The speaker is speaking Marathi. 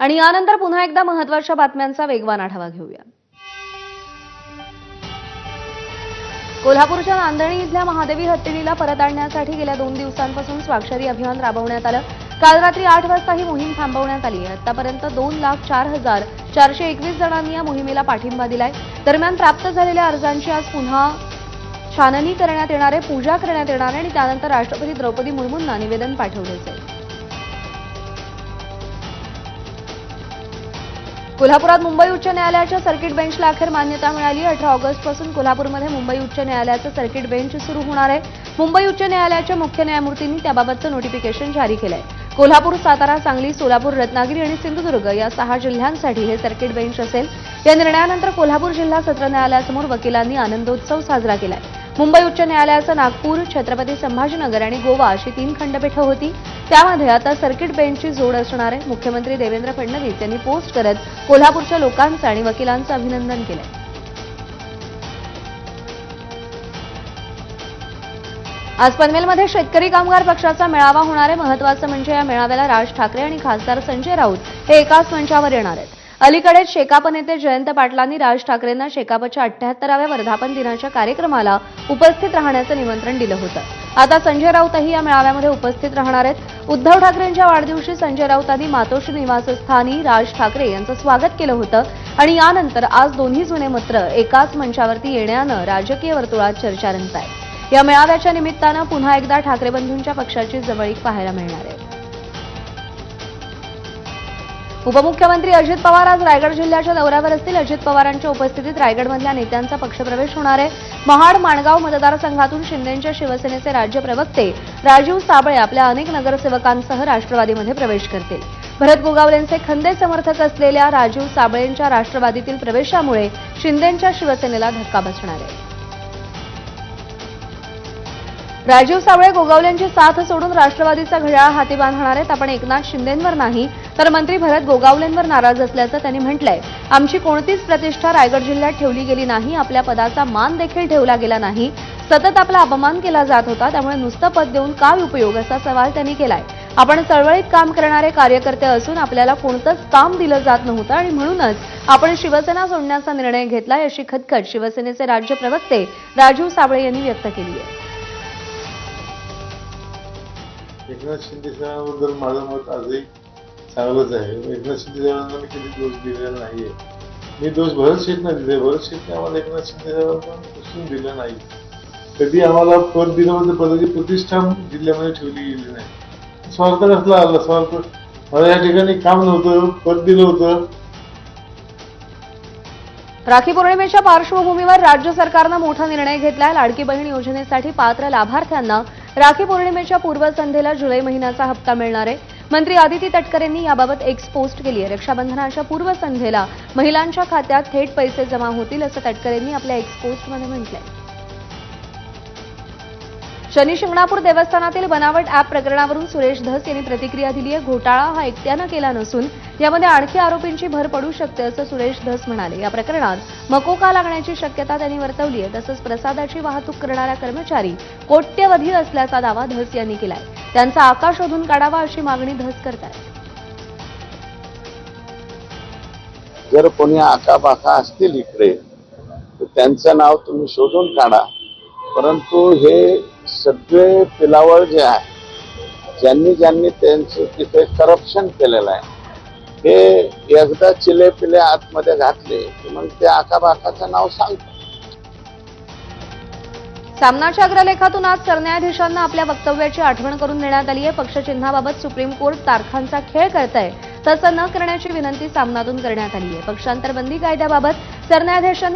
आणि यानंतर पुन्हा एकदा महत्त्वाच्या बातम्यांचा वेगवान आढावा घेऊया. कोल्हापूरच्या नांदणी इथल्या महादेवी हत्तीनीला परत आणण्यासाठी गेल्या दोन दिवसांपासून स्वाक्षरी अभियान राबवण्यात आलं. काल रात्री आठ वाजता ही मोहीम थांबवण्यात आली आहे. आतापर्यंत दोन लाख चार हजार चारशे एकवीस जणांनी या मोहिमेला पाठिंबा दिलाय. दरम्यान प्राप्त झालेल्या अर्जांची आज पुन्हा छाननी करण्यात येणार आहे पूजा करण्यात येणार आहे आणि त्यानंतर राष्ट्रपती द्रौपदी मुर्मूंना निवेदन पाठवले जाईल कोल्हापुरात मुंबई उच्च न्यायालयाच्या सर्किट बेंचला अखेर मान्यता मिळाली. अठरा ऑगस्टपासून कोल्हापूरमध्ये मुंबई उच्च न्यायालयाचं सर्किट बेंच सुरू होणार आहे. मुंबई उच्च न्यायालयाच्या मुख्य न्यायमूर्तींनी त्याबाबतचं नोटिफिकेशन जारी केलंय. कोल्हापूर सातारा सांगली सोलापूर रत्नागिरी आणि सिंधुदुर्ग या सहा जिल्ह्यांसाठी हे सर्किट बेंच असेल. या निर्णयानंतर कोल्हापूर जिल्हा सत्र न्यायालयासमोर वकिलांनी आनंदोत्सव साजरा केलाय. मुंबई उच्च न्यायालयाचं नागपूर छत्रपती संभाजीनगर आणि गोवा अशी तीन खंडपीठं होती. त्यामध्ये आता सर्किट बेंचची जोड असणारे मुख्यमंत्री देवेंद्र फडणवीस यांनी पोस्ट करत कोल्हापूरच्या लोकांचं आणि वकिलांचं अभिनंदन केलं आज पनवेलमध्ये शेतकरी कामगार पक्षाचा मेळावा होणार आहे. महत्वाचं म्हणजे या मेळाव्याला राज ठाकरे आणि खासदार संजय राऊत हे एकाच मंचावर येणार आहेत. अलीकडेच शेकाप नेते जयंत पाटलांनी राज ठाकरेंना शेकापच्या अठ्ठ्याहत्तराव्या वर्धापन दिनाच्या कार्यक्रमाला उपस्थित राहण्याचं निमंत्रण दिलं होतं. आता संजय राऊतही या मेळाव्यामध्ये उपस्थित राहणार आहेत. उद्धव ठाकरेंच्या वाढदिवशी संजय राऊतांनी मातोश्री निवासस्थानी राज ठाकरे यांचं स्वागत केलं होतं आणि यानंतर आज दोन्ही जुने मित्र एकाच मंचावरती येण्यानं राजकीय वर्तुळात चर्चा रंगत आहे या मेळाव्याच्या निमित्तानं पुन्हा एकदा ठाकरे बंधूंच्या पक्षाची जवळीक पाहायला मिळणार आहे. उपमुख्यमंत्री अजित पवार आज रायगड जिल्ह्याच्या दौऱ्यावर असतील. अजित पवारांच्या उपस्थितीत रायगडमधल्या नेत्यांचा पक्षप्रवेश होणार आहे. महाड माणगाव मतदारसंघातून शिंदेंच्या शिवसेनेचे राज्य प्रवक्ते राजीव साबळे आपल्या अनेक नगरसेवकांसह राष्ट्रवादीमध्ये प्रवेश करतील. भरत गोगावलेंचे खंदे समर्थक असलेल्या राजीव साबळेंच्या राष्ट्रवादीतील प्रवेशामुळे शिंदेंच्या शिवसेनेला धक्का बसणार आहे. राजीव सावळे गोगावलेंची साथ सोडून राष्ट्रवादीचा घड्याळ हाती बांधणार आहेत. आपण एकनाथ शिंदेंवर नाही तर मंत्री भरत गोगावलेंवर नाराज असल्याचं त्यांनी म्हटलंय. आमची कोणतीच प्रतिष्ठा रायगड जिल्ह्यात ठेवली गेली नाही आपल्या पदाचा मान देखील ठेवला गेला नाही. सतत आपला अपमान केला जात होता त्यामुळे नुसतं पद देऊन काय उपयोग असा सवाल त्यांनी केलाय. आपण चळवळीत काम करणारे कार्यकर्ते असून आपल्याला कोणतंच काम दिलं जात नव्हतं आणि म्हणूनच आपण शिवसेना सोडण्याचा निर्णय घेतलाय अशी खदखद शिवसेनेचे राज्य प्रवक्ते राजीव साबळे यांनी व्यक्त केली आहे. एकनाथ शिंदे साहेबांबद्दल माझं मत आजही चांगलंच आहे. एकनाथ शिंदे साहेबांना मी कधी दोष दिलेला नाही आहे मी दोष भरत शेटना दिले. भरत शेटने आम्हाला एकनाथ शिंदे साहेबांना पुसून दिलं नाही? कधी आम्हाला पद दिलं म्हणजे पदाची प्रतिष्ठा जिल्ह्यामध्ये ठेवली गेली नाही. स्वार्थ कसला आला? स्वार्थ? मला या ठिकाणी काम नव्हतं पद दिलं होतं. राखी पौर्णिमेच्या पार्श्वभूमीवर राज्य सरकारनं मोठा निर्णय घेतलाय. लाडकी बहीण योजनेसाठी पात्र लाभार्थ्यांना राखी पौर्णिमेच्या पूर्वसंध्येला जुलै महिन्याचा हप्ता मिळणार आहे. मंत्री आदिती तटकरेंनी याबाबत एक्स पोस्ट केली आहे. रक्षाबंधनाच्या पूर्वसंध्येला महिलांच्या खात्यात थेट पैसे जमा होतील असं तटकरेंनी आपल्या एक्स पोस्टमध्ये म्हटलंय. शनी शिंगणापूर देवस्थानातील बनावट अॅप प्रकरणावरून सुरेश धस यांनी प्रतिक्रिया दिली आहे. घोटाळा हा एकट्यानं केला नसून यामध्ये आणखी आरोपींची भर पडू शकते असं सुरेश धस म्हणाले. या प्रकरणात मकोका लागण्याची शक्यता त्यांनी वर्तवली आहे. तसंच प्रसादाची वाहतूक करणारा कर्मचारी कोट्यवधी असल्याचा दावा धस यांनी केलाय. त्यांचा आकाश शोधून काढावा अशी मागणी धस करतायत. जर कोणी आकाबाका असतील इकडे तर त्यांचं नाव तुम्ही शोधून काढा. परंतु हे सगळे पिलावळ जे आहे ज्यांनी ज्यांनी त्यांचं तिथे करप्शन केलेलं आहे हे एकदा चिले पिले आतमध्ये घातले की मग ते आकाबाकाचं नाव सांगतात. सामनाच्या अग्रलेखातून आज सरन्यायाधीशांना आपल्या वक्तव्याची आठवण करून देण्यात आली आहे. पक्षचिन्हाबाबत सुप्रीम कोर्ट तारखांचा खेळ करत आहे तसं न करण्याची विनंती सामनातून करण्यात आली आहे. पक्षांतरबंदी कायद्याबाबत सरन्यायाधीशांनी